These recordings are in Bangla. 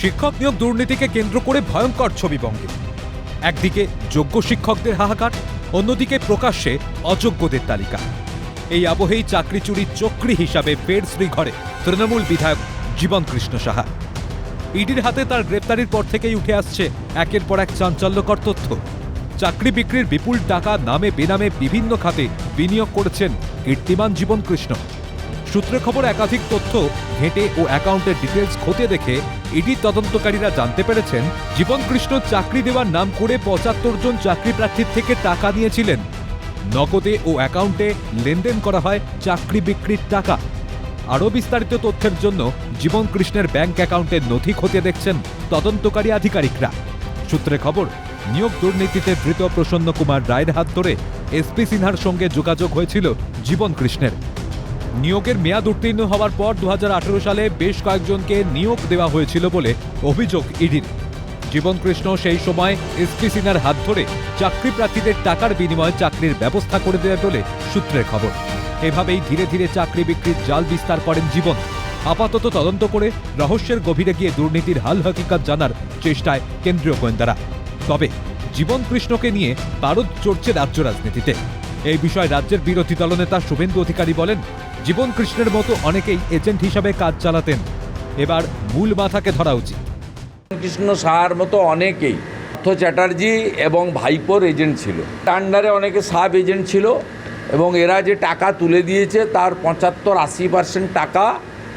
শিক্ষক নিয়োগ দুর্নীতিকে কেন্দ্র করে ভয়ঙ্কর ছবি বঙ্গে। একদিকে যোগ্য শিক্ষকদের হাহাকার, অন্যদিকে প্রকাশ্যে অযোগ্যদের তালিকা। এই আবহেই চাকরি চুরির চক্রী হিসাবে ফের শ্রীঘরে তৃণমূল বিধায়ক জীবন কৃষ্ণ সাহা। ইডির হাতে তার গ্রেপ্তারির পর থেকেই উঠে আসছে একের পর এক চাঞ্চল্যকর তথ্য। চাকরি বিক্রির বিপুল টাকা নামে বেনামে বিভিন্ন খাতে বিনিয়োগ করেছেন কীর্তিমান জীবন কৃষ্ণ সূত্রে খবর, একাধিক তথ্য ঘেঁটে ও অ্যাকাউন্টের ডিটেলস খতিয়ে দেখে ইডি তদন্তকারীরা জানতে পেরেছেন জীবন কৃষ্ণ চাকরি দেওয়ার নাম করে পঁচাত্তর জন চাকরি প্রার্থীর থেকে টাকা নিয়েছিলেন। নগদে ও অ্যাকাউন্টে লেনদেন করা হয় চাকরি বিক্রির টাকা। আরও বিস্তারিত তথ্যের জন্য জীবন কৃষ্ণের ব্যাংক অ্যাকাউন্টের নথি খতিয়ে দেখছেন তদন্তকারী আধিকারিকরা। সূত্রে খবর, নিয়োগ দুর্নীতিতে ধৃত প্রসন্ন কুমার রায়ের হাত ধরে এসপি সিনহার সঙ্গে যোগাযোগ হয়েছিল জীবন কৃষ্ণের নিয়োগের মেয়াদ উত্তীর্ণ হওয়ার পর দু হাজার আঠেরো সালে বেশ কয়েকজনকে নিয়োগ দেওয়া হয়েছিল বলে অভিযোগ ইডির। জীবন কৃষ্ণ সেই সময় এসপি সিনার হাত ধরে চাকরি প্রার্থীদের টাকার বিনিময়ে চাকরির ব্যবস্থা করে দেয় বলে সূত্রের খবর। এভাবেই ধীরে ধীরে চাকরি বিক্রির জাল বিস্তার করেন জীবন। আপাতত তদন্ত করে রহস্যের গভীরে গিয়ে দুর্নীতির হাল হকিকত জানার চেষ্টায় কেন্দ্রীয় গোয়েন্দারা। তবে জীবন কৃষ্ণকে নিয়ে পারদ চড়ছে রাজ্য রাজনীতিতে। এই বিষয়ে রাজ্যের বিরোধী দলনেতা শুভেন্দু অধিকারী বলেন, জীবন কৃষ্ণের মতো অনেকেই এজেন্ট হিসাবে কাজ চালাতেন। এবার মূল মাথাকে ধরা উচিত। কৃষ্ণ সাহার মতো অনেকেই পার্থ চ্যাটার্জি এবং ভাইপোর এজেন্ট ছিল। আন্ডারে অনেকে সাব এজেন্ট ছিল এবং এরা যে টাকা তুলে দিয়েছে তার পঁচাত্তর আশি পার্সেন্ট টাকা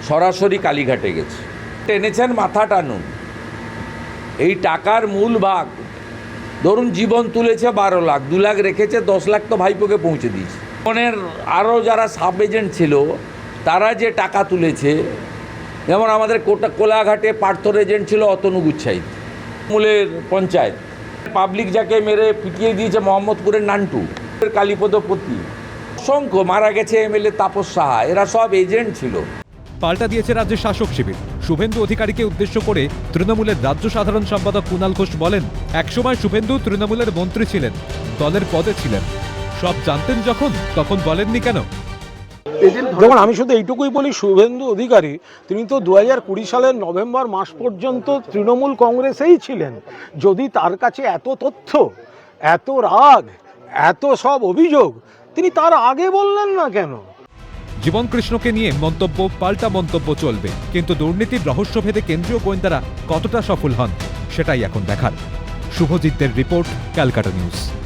সরাসরি কালীঘাটে গেছে। টেনেছেন মাথা টানুন। এই টাকার মূল ভাগ ধরুন জীবন তুলেছে বারো লাখ, দু লাখ রেখেছে, দশ লাখ তো ভাইপোকে পৌঁছে দিয়েছে। জীবনের আরও যারা সাব এজেন্ট ছিল, তারা যে টাকা তুলেছে, যেমন আমাদের কোটা কোলাঘাটে পার্থর এজেন্ট ছিল অতনু গুচ্ছাইত মূলের পঞ্চায়েত। পাবলিক যাকে মেরে পিটিয়ে দিয়েছে মোহাম্মদপুরের নান্টু, কালীপদপতি। অসংখ্য মারা গেছে এমএলএ তাপস সাহা, এরা সব এজেন্ট ছিল। পাল্টা দিয়েছে রাজ্যের শাসক শিবির। শুভেন্দু অধিকারীকে উদ্দেশ্য করে তৃণমূলের রাজ্য সাধারণ সম্পাদক কুণাল ঘোষ বলেন একসময় শুভেন্দু তৃণমূলের মন্ত্রী ছিলেন দলের পদে ছিলেন। সব জানতেন যখন তখন বলেননি কেন? দেখুন আমি শুধু এইটুকুই বলি শুভেন্দু অধিকারী তিনি তো দু হাজার কুড়ি সালের নভেম্বর মাস পর্যন্ত তৃণমূল কংগ্রেসেই ছিলেন। যদি তার কাছে এত তথ্য এত রাগ এত সব অভিযোগ তিনি তার আগে বললেন না কেন? জীবন কৃষ্ণকে নিয়ে মন্তব্য, পাল্টা মন্তব্য চলবে। কিন্তু দুর্নীতির রহস্যভেদে কেন্দ্রীয় গোয়েন্দারা কতটা সফল হন, সেটাই এখন দেখার। শুভজিতদের রিপোর্ট, ক্যালকাটা নিউজ।